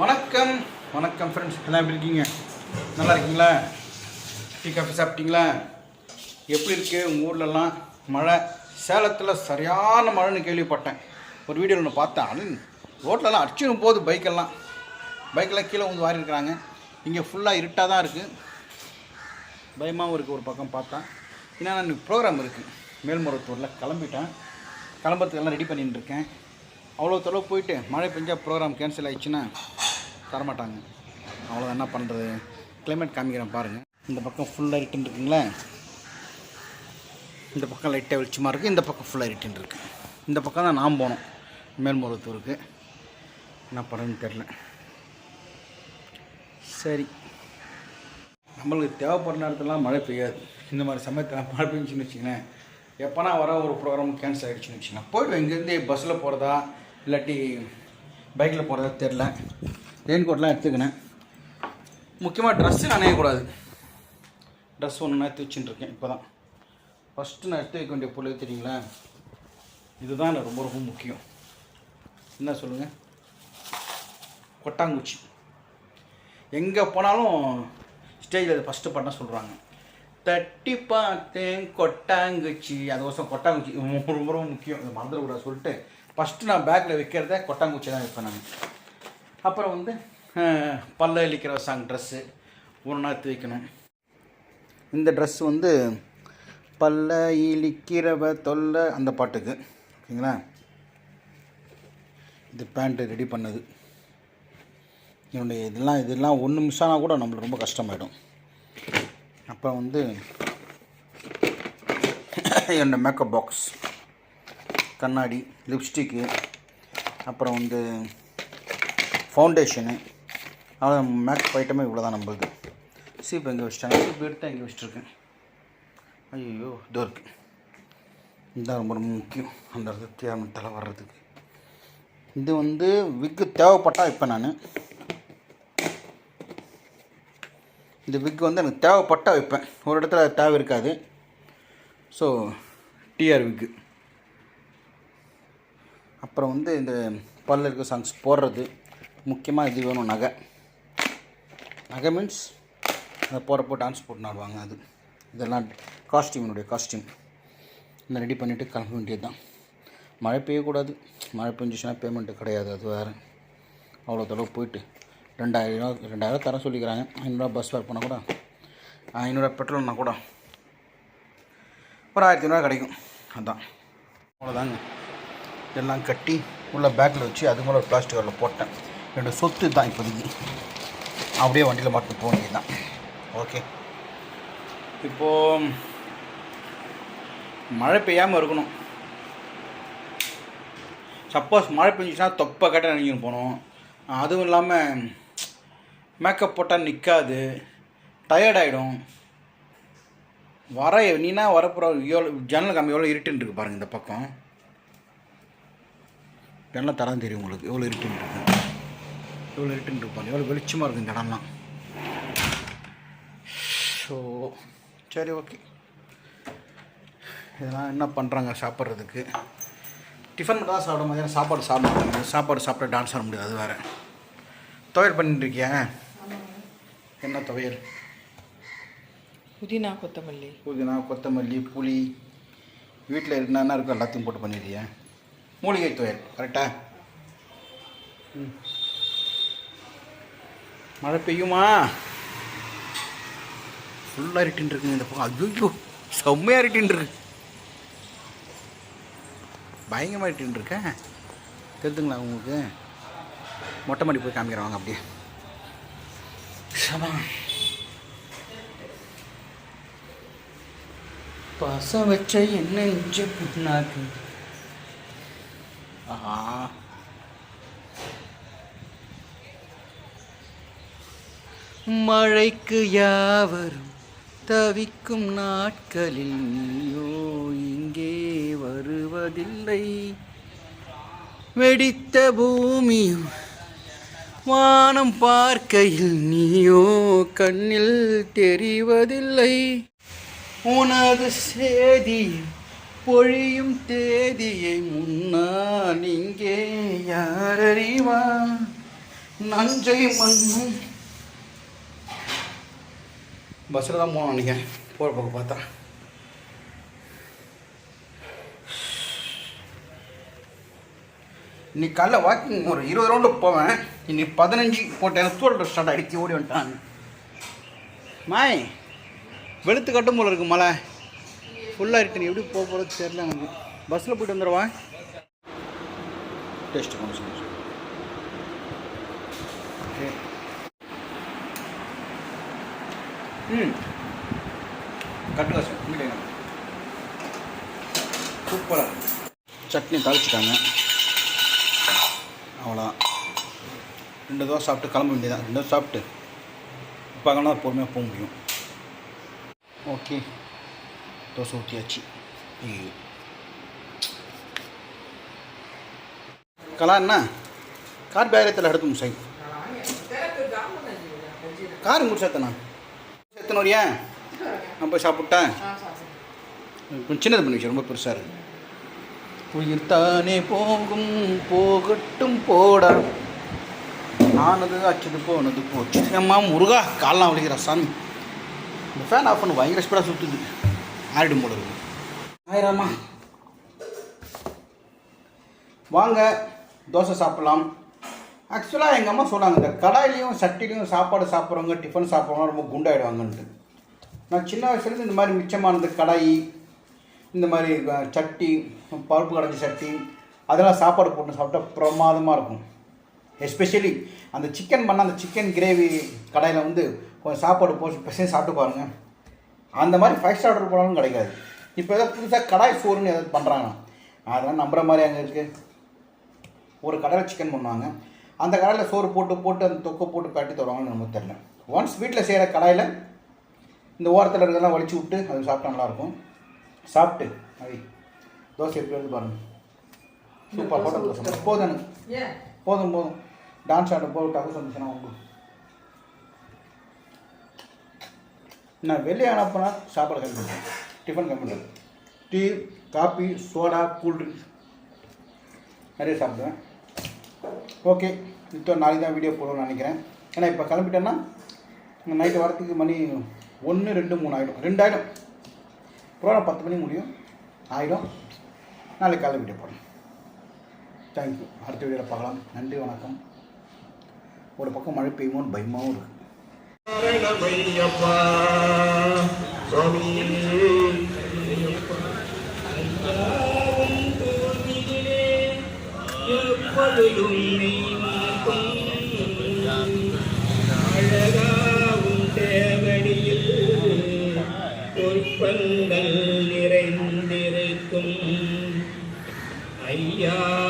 வணக்கம். வணக்கம் ஃப்ரெண்ட்ஸ் எல்லாம் எப்படி இருக்கீங்க? நல்லா இருக்கீங்களா? டீ காஃபி சாப்பிட்டீங்களா? எப்படி இருக்குது உங்கள் ஊர்லலாம் மழை? சேலத்தில் சரியான மழைன்னு கேள்விப்பட்டேன். ஒரு வீடியோவில் ஒன்று பார்த்தேன். அது ரோட்லலாம் அடிச்சுன்னு போகுது பைக்கெல்லாம் பைக்கெல்லாம் கீழே வந்து வாரி இருக்கிறாங்க. இங்கே ஃபுல்லாக இருட்டாக தான் இருக்குது பயமாகவும் இருக்குது ஒரு பக்கம் பார்த்தா. ஏன்னா நான் ப்ரோக்ராம் இருக்குது மேல்மருவத்தூரில் கிளம்பிட்டேன். கிளம்புறதுக்கெல்லாம் ரெடி பண்ணிட்டு இருக்கேன். அவ்வளோ தொலைவு போயிட்டு மழை பெஞ்சா ப்ரோக்ராம் கேன்சல் ஆகிடுச்சுன்னா தரமாட்டாங்க. அவ்வளோ என்ன பண்ணுறது கிளைமேட் காமிக்கிறேன் பாருங்கள் இந்த பக்கம் ஃபுல்லாக ரிட்டன் இருக்குங்களா. இந்த பக்கம் லைட்டாக வெளிச்சமாக இருக்குது இந்த பக்கம் ஃபுல்லாக ரிட்டன் இருக்குது இந்த பக்கம் தான் நாம் போனோம். மேல்மருவத்தூருக்கு. என்ன பண்ணுறதுன்னு தெரில சரி. நம்மளுக்கு தேவைப்படுற நேரத்துலலாம் மழை பெய்யாது. இந்த மாதிரி சமயத்தில் மழை பெஞ்சுன்னு வச்சிங்களேன் எப்போனா வர ஒரு ப்ரோக்ராம் கேன்சல் ஆகிடுச்சுன்னு வச்சுங்களேன் போய்ட்டு இங்கேருந்து பஸ்ஸில் போகிறதா இல்லாட்டி பைக்கில் போகிறதா தெரில ரெயின் கோட்லாம் எடுத்துக்கினேன். முக்கியமாக ட்ரெஸ்ஸு நனையக்கூடாது. ட்ரெஸ் ஒன்று எடுத்து வச்சுட்டு இப்போ தான் ஃபஸ்ட்டு நான் எடுத்து வைக்க வேண்டிய பொருள் தெரியுங்களா? இதுதான் எனக்கு ரொம்ப ரொம்ப முக்கியம். என்ன சொல்லுங்கள் கொட்டாங்குச்சி. எங்கே போனாலும் ஸ்டேஜில் அது ஃபஸ்ட்டு பண்ண சொல்கிறாங்க தட்டி பார்த்தேன் கொட்டாங்குச்சி. அதுக்கோசம் கொட்டாங்குச்சி. ரொம்ப ரொம்ப ரொம்ப முக்கியம். இது மறந்துடக்கூடாது. சொல்லிட்டு ஃபஸ்ட்டு நான் பேக்கில் விற்கிறத கொட்டாங்குச்சி தான் விற்பேன் நான். அப்புறம் வந்து பல்ல இழிக்கிற சாங் ட்ரெஸ்ஸு ஒரு நாற்று வைக்கணும். இந்த ட்ரெஸ் வந்து பல்ல இழிக்கிறவ தொல்லை அந்த பாட்டுக்கு. ஓகேங்களா? இது பேண்ட்டு ரெடி பண்ணது. என்னுடைய இதெல்லாம் இதெல்லாம் ஒன்று மிஸ் ஆனால் கூட நம்மளுக்கு ரொம்ப கஷ்டமாயிடும். அப்புறம் வந்து என்னோடய மேக்கப் பாக்ஸ் கண்ணாடி லிப்ஸ்டிக்கு அப்புறம் வந்து ஃபவுண்டேஷனு அவ்வளோ மேக்கப் ஐட்டமே இவ்வளோ தான் நம்மளுது. சீப் எங்கே வச்சுட்டாங்க. சீப் எடுத்து எங்கே வச்சிட்ருக்கேன் ஐயோ இதோ இருக்குது இதுதான் ரொம்ப ரொம்ப முக்கியம். அந்த இடத்துல தேவை தலை வர்றதுக்கு. இது வந்து விக்கு தேவைப்பட்டால் இப்போ நான். இந்த விக்கு வந்து எனக்கு தேவைப்பட்டால் வைப்பேன். ஒரு இடத்துல தேவை இருக்காது. ஸோ டிஆர் விக்கு அப்புறம் வந்து இந்த பல்ல இருக்க சாங்ஸ் போடுறது. முக்கியமாக இது வேணும் நகை. நகை மீன்ஸ் அதை போகிறப்போ டான்ஸ் போட்டு ஆடுவாங்க அது. இதெல்லாம் காஸ்டியூமினுடைய காஸ்டியூம் இதை ரெடி பண்ணிவிட்டு கிளம்ப வேண்டியது தான் மழை பெய்யக்கூடாது. மழை பெஞ்சிச்சுன்னா பேமெண்ட்டு கிடையாது அது வேறு. அவ்வளோ தடவை போயிட்டு. ரெண்டாயிரம் ரூபா ரெண்டாயிரம் தர சொல்லிக்கிறாங்க. ஐநூறுரூவா பஸ் ஃபேர் பண்ணால் கூட. ஐநூறுரூவா பெட்ரோல்னா கூட. ஒரு ஆயிரத்தி ஐநூறுவா கிடைக்கும். அதுதான் அவ்வளோதாங்க எல்லாம் கட்டி உள்ள பேக்கில் வச்சு அது மேலே ஒரு பிளாஸ்டிக் கவரில் போட்டேன். ரெண்டு சொத்து தான் இப்போதைக்கு. அப்படியே வண்டியில் மட்டும் போக தான் ஓகே இப்போது மழை பெய்யாமல் இருக்கணும். சப்போஸ் மழை பெஞ்சிச்சுன்னா தொப்பை கட்ட நினைக்கணும் போகணும் அதுவும் இல்லாமல் மேக்கப் போட்டால் நிற்காது டயர்டாயிடும் வர நீனா வரப்புற எவ்வளோ ஜன்னல் கம்மி எவ்வளோ இருட்டுன்னு இருக்கு பாருங்கள் இந்த பக்கம். ஜன்னல் தரம் தெரியும் உங்களுக்கு? எவ்வளோ இருட்டுன்னு இருக்கு? எவ்வளோ இருட்டுன்னு இருக்கு பாருங்க எவ்வளோ வெளிச்சமாக இருக்குது இந்த இடம்லாம்? ஸோ சரி ஓகே. இதெல்லாம் என்ன பண்ணுறாங்க சாப்பிட்றதுக்கு? டிஃபன் மட்டும் தான் சாப்பிட மாதிரி சாப்பாடு சாப்பிட மாட்டாங்க. சாப்பாடு சாப்பிட டான்ஸ் ஆட முடியாது. அது வேறு. துவையல் பண்ணிட்டு இருக்கியா? என்ன துவையல்? புதினா கொத்தமல்லி. புதினா கொத்தமல்லி புளி. வீட்டில் இருந்தா என்ன இருக்கோ எல்லாத்தையும் போட்டு பண்ணிடுறியா மூலிகை துவையல் கரெக்டா ம். மழை பெய்யுமா? ஃபுல்லாக இருட்டின்னு இருக்குங்க இந்த பக்கம். ஐயோ செம்மையாக இருட்டின்னு இருக்கு. பயங்கரமாக இருட்டின்னு இருக்கேன் தெரிஞ்சுங்களா உங்களுக்கு? மொட்டை மாடி போய் காமிக்கிறவாங்க அப்படியே. சமா பச வச்ச என்ன நெஞ்ச புண்ணாக்கு. ஆஹா மழைக்கு யாவரும் தவிக்கும் நாட்களில் நீயோ இங்கே வருவதில்லை. வெடித்த பூமியும் வானம் பார்க்கையில் நீயோ கண்ணில் தெரிவதில்லை. உனது சேதியும் பொழியும் தேதியை முன்னால் இங்கே யாரறிவா நஞ்சை மண்ணும். பஸ்ஸில் தான் போனோம் நினைக்கிறேன். போகிற பக்கம் பார்த்தா. இன்னைக்கு காலைல வாக்கிங் ஒரு இருபது ரவுண்டு போவேன். இன்னைக்கு பதினஞ்சு போட்டேன். தூரல் ஸ்டார்ட் அடித்து ஓடி வந்துட்டான். மாய் வெளுத்து கட்டும் போல இருக்கு மழை. ஃபுல்லாக நீ எப்படி போக போகிறது தெரியல எனக்கு. பஸ்ஸில் போயிட்டு வந்துடுவா? டேஸ்ட் ஓகே ம். கட்டுங்க சார் சூப்பராக சட்னி தாளிச்சிட்டாங்க. அவ்வளோதான். ரெண்டு தோசை சாப்பிட்டு கிளம்ப வேண்டியதான் ரெண்டு சாப்பிட்டு பகனா பொறுமையாக போக முடியும். ஓகே தோசை ஊற்றியாச்சு ஐயோ கலா என்ன கார் பேரத்தில் எடுத்து முசாய் கார் முடிச்சு சேர்த்தனா சேர்த்தனோரியா நான் போய் சாப்பிட்டேன் கொஞ்சம் சின்னது பண்ணி ரொம்ப பெருசாக இருக்குது உயிர் தானே போகும் போகட்டும் போடா ஆனது அச்சது போனது போச்சு அம்மா முருகா கால்லாம் வலிக்கிற சாமி இந்த ஃபேன் ஆஃப் பண்ணு பயங்கர ஸ்பீடாக சுற்றுது ஆறிடும் போல இருக்கும் ஆயிரமா வாங்க தோசை சாப்பிட்லாம். ஆக்சுவலாக எங்கள் அம்மா சொன்னாங்க இந்த கடாயிலையும் சட்டிலையும் சாப்பாடு சாப்பிட்றவங்க டிஃபன் சாப்பிட்றவங்க ரொம்ப குண்டாயிடுவாங்கன்ட்டு. நான் சின்ன வயசுலேருந்து இந்த மாதிரி மிச்சமானது கடாய் இந்த மாதிரி சட்டி பருப்பு கடைஞ்ச சட்டி அதெல்லாம் சாப்பாடு போட்டு சாப்பிட்டா பிரமாதமாக இருக்கும். எஸ்பெஷலி அந்த சிக்கன் பண்ண அந்த சிக்கன் கிரேவி கடையில் வந்து கொஞ்சம் சாப்பாடு போட்டு பசங்க சாப்பிட்டு பாருங்கள் அந்த மாதிரி ஃபைவ் ஸ்டார் ஆர்டர் போனாலும் கிடைக்காது. இப்போ ஏதோ புதுசாக கடாய் சோறுன்னு ஏதாவது பண்ணுறாங்க அதெல்லாம் நம்புற மாதிரி அங்கே இருக்குது ஒரு கடையில் சிக்கன் பண்ணுவாங்க. அந்த கடையில் சோறு போட்டு போட்டு அந்த தொக்கை போட்டு கட்டி தருவாங்கன்னு நமக்கு தெரியல. ஒன்ஸ் வீட்டில் செய்கிற கடாயில் இந்த ஓரத்தில் இருக்கிறதெல்லாம் வலிச்சு விட்டு அது சாப்பிட்டா நல்லாயிருக்கும் சாப்பிட்டு அவை தோசை எப்படி வருது பாருங்கள் சூப்பர் போட்ட தோசை போதும் எனக்கு போதும் போதும். டான்ஸ் ஆட போட்டாக்க சொன்னிச்சுன்னா உண்டு. நான் வெளியே அனுப்பினா சாப்பாடு கம்மி பண்ணுறேன் டிஃபன் கம்மி பண்ணுறேன் டீ காபி சோடா கூல்ட்ரிங்க்ஸ் நிறைய சாப்பிடுவேன். ஓகே இப்போ நாளைக்கு தான் வீடியோ போடணும்னு நினைக்கிறேன். ஏன்னா இப்போ கிளம்பிட்டேன்னா நைட்டு வரத்துக்கு மணி ஒன்று ரெண்டு மூணு ஆகிடும் ரெண்டு ஆகிடும் ப்ரோக்ராம் பத்து மணிக்கு முடியும். ஆகிடும் நாளைக்கு காலையில் வீடியோ போடணும் தேங்க்யூ அடுத்த வீடியோவில் பார்க்கலாம். நன்றி வணக்கம். ஒரு பக்கம் மழை பெய்யுமோன்னு பயமாகவும் இருக்குது சரணமையப்பா. சுவாமி. எப்பொழுதும் நீ அழகாவும் தேவடியில் பொற்பங்கள் நிறைந்திருக்கும். ஐயா.